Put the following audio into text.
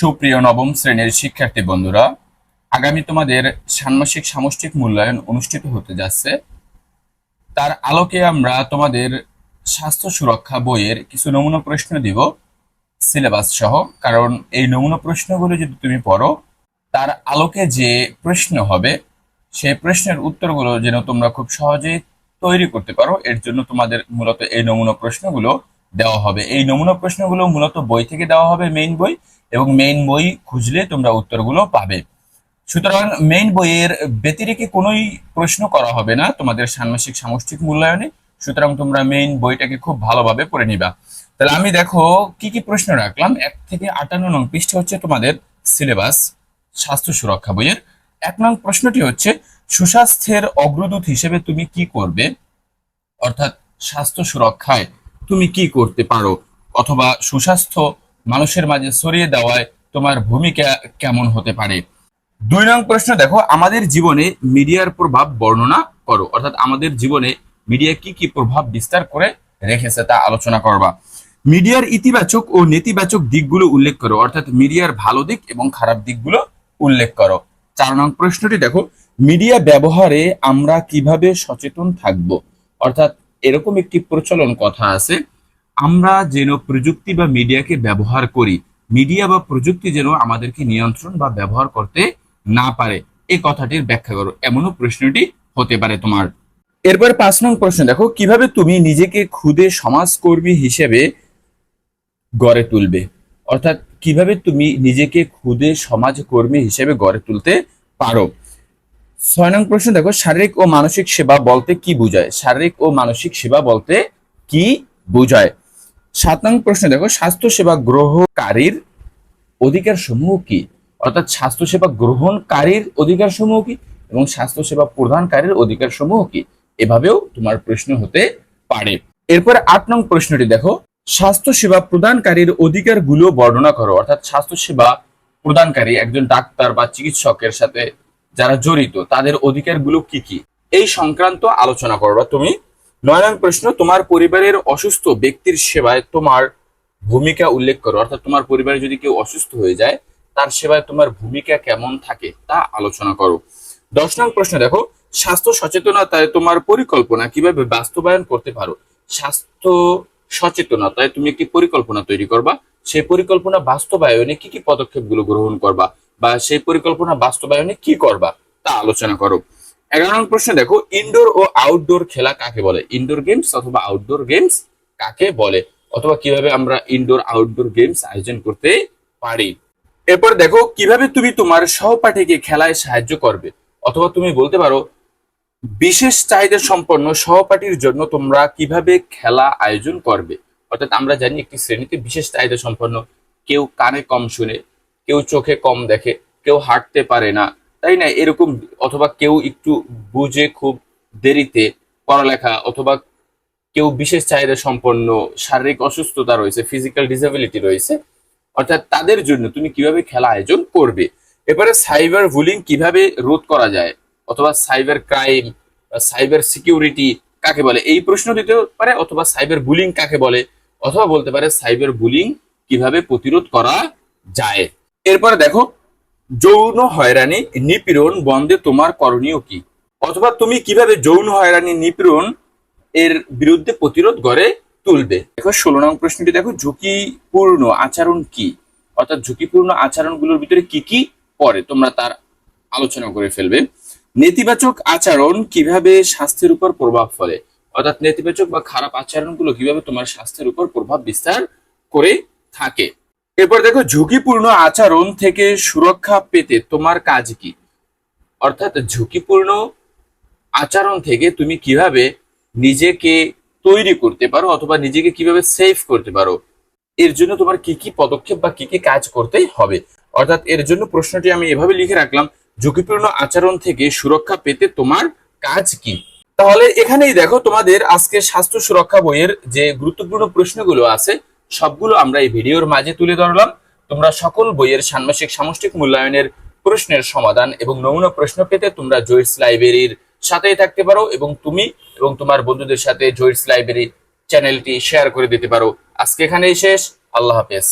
সুপ্রিয় নবম শ্রেণির শিক্ষার্থী বন্ধুরা, আগামী তোমাদের ষান্মাসিক সামষ্টিক মূল্যায়ন অনুষ্ঠিত হতে যাচ্ছে। তার আলোকে আমরা তোমাদের স্বাস্থ্য সুরক্ষা বইয়ের কিছু নমুনা প্রশ্ন দিব, সিলেবাস সহ। কারণ এই নমুনা প্রশ্নগুলো যদি তুমি পড়ো, তার আলোকে যে প্রশ্ন হবে, সেই প্রশ্নের উত্তরগুলো যেন তোমরা খুব সহজেই তৈরি করতে পারো, এর জন্য তোমাদের মূলত এই নমুনা প্রশ্নগুলো দেওয়া হবে। এই নমুনা প্রশ্নগুলো মূলত বই থেকে দেওয়া হবে মেইন বই, এবং মেইন বই খুঁজলে তোমরা উত্তরগুলো পাবে। সুতরাং মেইন বইয়ের ব্যতিরেকে কোনোই প্রশ্ন করা হবে না তোমাদের ষান্মাসিক সামষ্টিক মূল্যায়নে। সুতরাং তোমরা মেইন বইটাকে খুব ভালোভাবে পড়ে নিবা। তাহলে আমি দেখো কি কি প্রশ্ন রাখলাম। এক থেকে আটান্ন নং পৃষ্ঠে হচ্ছে তোমাদের সিলেবাস, স্বাস্থ্য সুরক্ষা বইয়ের। এক নং প্রশ্নটি হচ্ছে, সুস্বাস্থ্যের অগ্রদূত হিসেবে তুমি কি করবে? অর্থাৎ স্বাস্থ্য সুরক্ষায় তুমি কি করতে পারো? অথবা সুস্বাস্থ্য মানুষের মাঝে ছড়িয়ে দেওয়ায় তোমার ভূমিকা কেমন হতে পারে? দুই নং প্রশ্ন, দেখো, আমাদের জীবনে মিডিয়ার প্রভাব বর্ণনা করো। অর্থাৎ আমাদের জীবনে মিডিয়া কি কি প্রভাব বিস্তার করে রেখেছে তা আলোচনা করবা। মিডিয়ার ইতিবাচক ও নেতিবাচক দিকগুলো উল্লেখ করো। অর্থাৎ মিডিয়ার ভালো দিক এবং খারাপ দিকগুলো উল্লেখ করো। চার নং প্রশ্নটি, দেখো, মিডিয়া ব্যবহারে আমরা কীভাবে সচেতন থাকব? অর্থাৎ এরকম একটি প্রচলন কথা আছে, আমরা যেন প্রযুক্তি বা মিডিয়াকে ব্যবহার করি, মিডিয়া বা প্রযুক্তি যেন আমাদেরকে নিয়ন্ত্রণ বা ব্যবহার করতে না পারে এই কথাটির ব্যাখ্যা করো। এমনও প্রশ্নটি হতে পারে তোমার। এরপর পাঁচ নং প্রশ্ন, দেখো, কীভাবে তুমি নিজেকে খুদে সমাজকর্মী হিসেবে গড়ে তুলবে? অর্থাৎ কীভাবে তুমি নিজেকে খুদে সমাজকর্মী হিসেবে গড়ে তুলতে পারো? ছয় নং প্রশ্ন, দেখো, শারীরিক ও মানসিক সেবা বলতে কি বোঝায়? শারীরিক ও মানসিক সেবা বলতে কি বোঝায়? সাত নং প্রশ্ন, দেখো স্বাস্থ্য সেবা গ্রহণকারীর অধিকার সমূহ কি? অর্থাৎ স্বাস্থ্য সেবা গ্রহণকারীর অধিকার সমূহ কি? এবং স্বাস্থ্য সেবা প্রদানকারীর অধিকার সমূহ কি? এভাবেও তোমার প্রশ্ন হতে পারে। এরপর আট নং প্রশ্নটি, দেখো স্বাস্থ্য সেবা প্রদানকারীর অধিকারগুলো বর্ণনা করো। অর্থাৎ স্বাস্থ্য সেবা প্রদানকারী একজন ডাক্তার বা চিকিৎসকের সাথে যারা জড়িত, তাদের অধিকারগুলো কি কি? এই সংক্রান্ত আলোচনা করবা তুমি নয় নং প্রশ্ন, তোমার পরিবারের অসুস্থ ব্যক্তির সেবায় তোমার ভূমিকা উল্লেখ করো। অর্থাৎ তোমার পরিবারে যদি কেউ অসুস্থ হয়ে যায়, তার সেবায় তোমার ভূমিকা কেমন থাকে তা আলোচনা করো। দশ নং প্রশ্ন দেখো, স্বাস্থ্য সচেতনতায় তোমার পরিকল্পনা কীভাবে বাস্তবায়ন করতে পারো? স্বাস্থ্য সচেতনতায় তুমি একটি পরিকল্পনা তৈরি করবা। সেই পরিকল্পনা বাস্তবায়নে কি কি পদক্ষেপগুলো গ্রহণ করবা? বা সেই পরিকল্পনা বাস্তবায়নে কি করবা তা আলোচনা করো। এগারো নং প্রশ্ন দেখো ইনডোর ও আউটডোর খেলা কাকে বলে? ইনডোর গেমস অথবা আউটডোর গেমস কাকে বলে? অথবা কীভাবে আমরা ইনডোর আউটডোর গেমস আয়োজন করতে পারি? এরপর দেখো, কীভাবে তুমি তোমার সহপাঠীকে খেলায় সাহায্য করবে? অথবা তুমি বলতে পারো, বিশেষ চাহিদা সম্পন্ন সহপাঠীর জন্য তোমরা কীভাবে খেলা আয়োজন করবে? অর্থাৎ আমরা জানি একটি শ্রেণীতে বিশেষ চাহিদা সম্পন্ন, কেউ কানে কম শুনে কেউ চোখে কম দেখে, কেউ হাঁটতে পারে না। তাই না? এরকম অথবা কেউ একটু বুঝে খুব দেরিতে পড়ালেখা অথবা কেউ বিশেষ চাহিদা সম্পন্ন, শারীরিক অসুস্থতা রয়েছে ফিজিক্যাল ডিসেবিলিটি রয়েছে, অর্থাৎ তাদের জন্য তুমি কীভাবে খেলা আয়োজন করবে? এবারে সাইবার বুলিং কীভাবে রোধ করা যায়? অথবা সাইবার ক্রাইম সাইবার সিকিউরিটি কাকে বলে? এই প্রশ্ন দিতে পারে অথবা সাইবার বুলিং কাকে বলে? অথবা বলতে পারে সাইবার বুলিং কীভাবে প্রতিরোধ করা যায়? এরপরে দেখো, যৌন হয়রানি, নিপীড়ন বন্ধে তোমার করণীয় কি? অথবা তুমি কীভাবে যৌন হয়রানি, নিপীড়ন এর বিরুদ্ধে প্রতিরোধ গড়ে তুলবে? দেখো, ষোলো নং প্রশ্নটি দেখো, ঝুঁকিপূর্ণ আচরণ কি? অর্থাৎ ঝুঁকিপূর্ণ আচরণগুলোর ভিতরে কি কি পড়ে? তোমরা তার আলোচনা করে ফেলবে। নেতিবাচক আচরণ কীভাবে স্বাস্থ্যের উপর প্রভাব ফেলে? অর্থাৎ নেতিবাচক বা খারাপ আচরণগুলো কীভাবে তোমার স্বাস্থ্যের উপর প্রভাব বিস্তার করে থাকে? এরপর দেখো, ঝুঁকিপূর্ণ আচরণ থেকে সুরক্ষা পেতে তোমার কাজ কি? অর্থাৎ ঝুঁকিপূর্ণ আচরণ থেকে তুমি কীভাবে নিজেকে তৈরি করতে পারো অথবা নিজেকে কীভাবে সেভ করতে পারো? এর জন্য তোমার কি কি পদক্ষেপ বা কি কি কাজ করতে হবে? অর্থাৎ এর জন্য প্রশ্নটি আমি এভাবে লিখে রাখলাম, ঝুঁকিপূর্ণ আচরণ থেকে সুরক্ষা পেতে তোমার কাজ কি? তাহলে এখানেই দেখো, তোমাদের আজকে স্বাস্থ্য সুরক্ষা বইয়ের যে গুরুত্বপূর্ণ প্রশ্নগুলো আছে সবগুলো আমরা এই ভিডিওর মাঝে তুলে ধরলাম। তোমরা সকল বইয়ের ষান্মাসিক সামষ্টিক মূল্যায়নের প্রশ্নের সমাধান এবং নমুনা প্রশ্ন পেতে তোমরা জয়েস লাইব্রেরির সাথেই থাকতে পারো এবং তুমি এবং তোমার বন্ধুদের সাথে জয়েস লাইব্রেরি চ্যানেলটি শেয়ার করে দিতে পারো। আজকে এখানেই শেষ। আল্লাহ হাফেজ।